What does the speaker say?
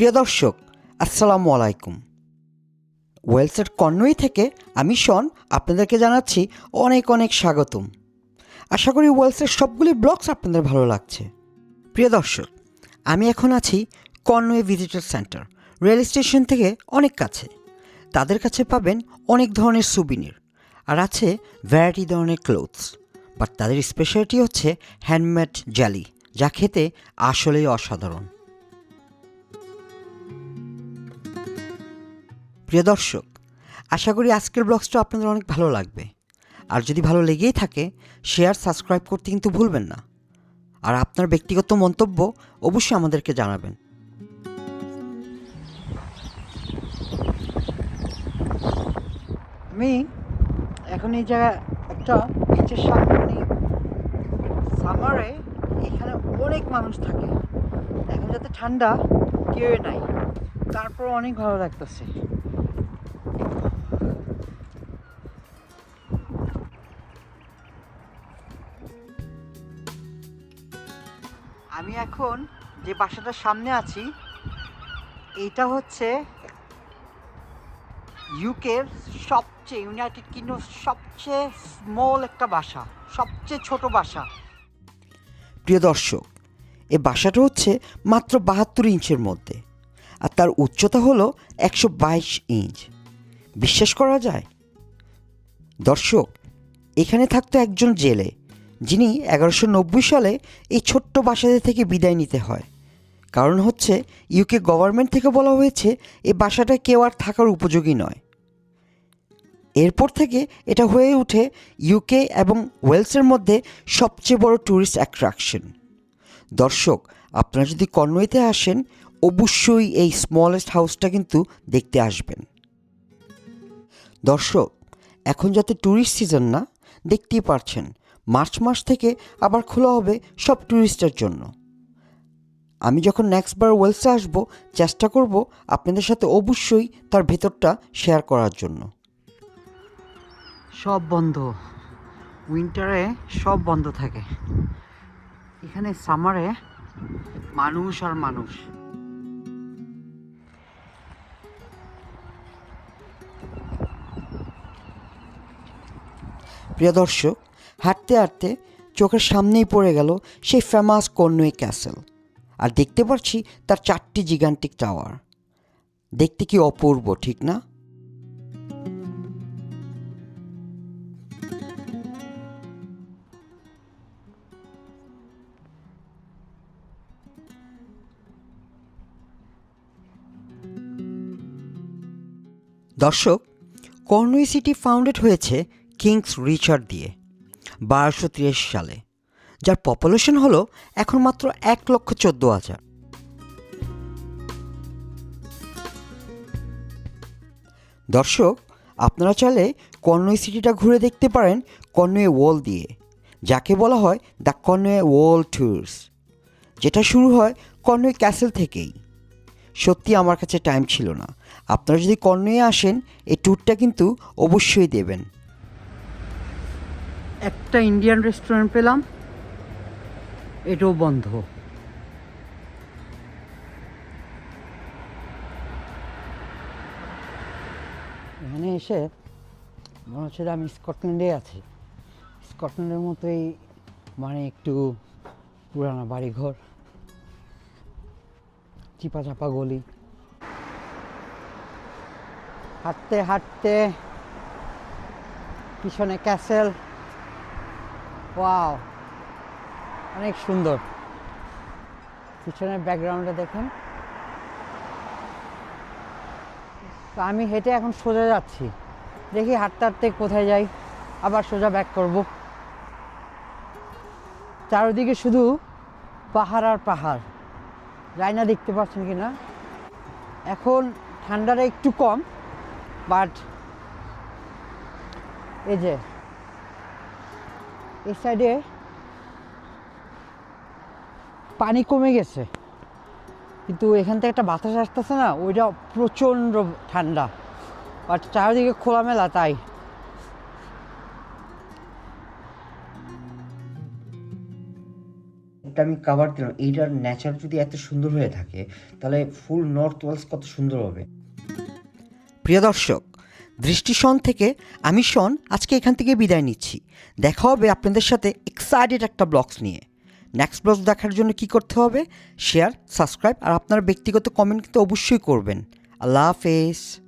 প্রিয় দর্শক, আসসালামু আলাইকুম। ওয়েলসের কর্নওয়ে থেকে আমি শন, আপনাদেরকে জানাচ্ছি অনেক অনেক স্বাগতম। আশা করি ওয়েলসের সবগুলি ব্লগস আপনাদের ভালো লাগছে। প্রিয় দর্শক, আমি এখন আছি কর্নওয়ে ভিজিটর সেন্টার, রেল স্টেশন থেকে অনেক কাছে। তাদের কাছে পাবেন অনেক ধরনের সুবিনির আর আছে ভ্যারাইটি ধরনের ক্লোথস বাট তাদের স্পেশালিটি হচ্ছে হ্যান্ডমেড জালি যা খেতে আসলেই অসাধারণ। প্রিয় দর্শক, আশা করি আজকের ব্লগসটা আপনাদের অনেক ভালো লাগবে। আর যদি ভালো লেগেই থাকে শেয়ার সাবস্ক্রাইব করতে কিন্তু ভুলবেন না। আর আপনার ব্যক্তিগত মন্তব্য অবশ্যই আমাদেরকে জানাবেন। আমি এখন এই জায়গায় একটা বিচের সামনে মানে সামারে এখানে অনেক মানুষ থাকে। এখন যাতে ঠান্ডা কেউ নাই। তারপর অনেক ভালো লাগতেছে। আমি এখন যে বাসাটার সামনে আছি এটা হচ্ছে ইউকের সবচেয়ে ইউনাইটেড কিংডম সবচেয়ে স্মল একটা বাসা, সবচেয়ে ছোট বাসা। প্রিয় দর্শক এই বাসাটা হচ্ছে মাত্র বাহাত্তর ইঞ্চের মধ্যে, আর তার উচ্চতা হলো একশো বাইশ ইঞ্চ। বিশ্বাস করা যায়? দর্শক, এখানে থাকতো একজন জেলে যিনি এগারোশো সালে এই ছোট্ট বাসাতে থেকে বিদায় নিতে হয়। কারণ হচ্ছে ইউকে গভর্নমেন্ট থেকে বলা হয়েছে, এই বাসাটা কেউ আর থাকার উপযোগী নয়। এরপর থেকে এটা হয়ে ওঠে ইউকে এবং ওয়েলসের মধ্যে সবচেয়ে বড় ট্যুরিস্ট অ্যাট্রাকশন দর্শক, আপনারা যদি কর্নওয়েতে আসেন, অবশ্যই এই স্মলেস্ট হাউসটা কিন্তু দেখতে আসবেন। দর্শক, এখন যাতে ট্যুরিস্ট সিজন না, দেখতেই পারছেন মার্চ মাস থেকে আবার খোলা হবে সব ট্যুরিস্টের জন্য। আমি যখন নেক্সট বার ওয়েলসে আসব চেষ্টা করব আপনাদের সাথে অবশ্যই তার ভেতরটা শেয়ার করার জন্য। সব বন্ধ। উইন্টারে সব বন্ধ থাকে। এখানে সামারে মানুষ আর মানুষ। প্রিয় দর্শক হাঁটতে হাঁটতে চোখের সামনেই পড়ে গেল সেই ফেমাস কর্নুই ক্যাসেল। আর দেখতে পাচ্ছি তার চারটি জিগান্টিক টাওয়ার দেখতে কি অপূর্ব, ঠিক না? দর্শক কর্নুই সিটি ফাউন্ডেড হয়েছে কিংস রিচার্ড দিয়ে। বারোশো সালে, যার পপুলেশন হলো এখন মাত্র এক লক্ষ চোদ্দ হাজার। দর্শক, আপনারা চাইলে কর্নওয়ে সিটিটা ঘুরে দেখতে পারেন কর্নওয়ে ওয়াল দিয়ে, যাকে বলা হয় দ্য কর্নওয়ে ওয়াল ট্যুরস, যেটা শুরু হয় কর্নওয়ে ক্যাসেল থেকেই। সত্যি আমার কাছে টাইম ছিল না। আপনারা যদি কর্নওয়ে আসেন, এই ট্যুরটা কিন্তু অবশ্যই দেবেন। একটা ইন্ডিয়ান রেস্টুরেন্ট পেলাম, এটাও বন্ধ। এখানে এসে মনে হচ্ছে আমি স্কটল্যান্ডে আছি। স্কটল্যান্ডের মতোই মানে একটু পুরানো বাড়িঘর চিপা চাপা গলি। হাঁটতে হাঁটতে পিছনে ক্যাসেল ওয়াও অনেক সুন্দর। পিছনের ব্যাকগ্রাউন্ডে দেখেন। তো আমি হেঁটে এখন সোজা যাচ্ছি। দেখি হাঁটতে হাঁটতে কোথায় যাই। আবার সোজা ব্যাক করব। চারিদিকে শুধু পাহাড় আর পাহাড়। যাই না দেখতে পাচ্ছেন কি না এখন ঠান্ডাটা একটু কম বাট এই যে এই সাইডে পানি কমে গেছে। কিন্তু এখান থেকে একটা বাতাস আসতেছে না ওইটা প্রচণ্ড ঠান্ডা। আর চারিদিকে খোলামেলা তাই। সাইডটা আমি কাভার দিলাম। এইটার ন্যাচার যদি এত সুন্দর হয়ে থাকে তাহলে ফুল নর্থ ওয়ালস কত সুন্দর হবে। প্রিয় দর্শক দৃষ্টিসন থেকে আমি শন আজকে এখান থেকে বিদায় নিচ্ছি। দেখা হবে আপনাদের সাথে এক্সাইটেড একটা ব্লগস নিয়ে। নেক্সট ব্লগস দেখার জন্য কি করতে হবে? শেয়ার সাবস্ক্রাইব আর আপনার ব্যক্তিগত কমেন্ট কিন্তু অবশ্যই করবেন। আল্লাহ হাফেজ।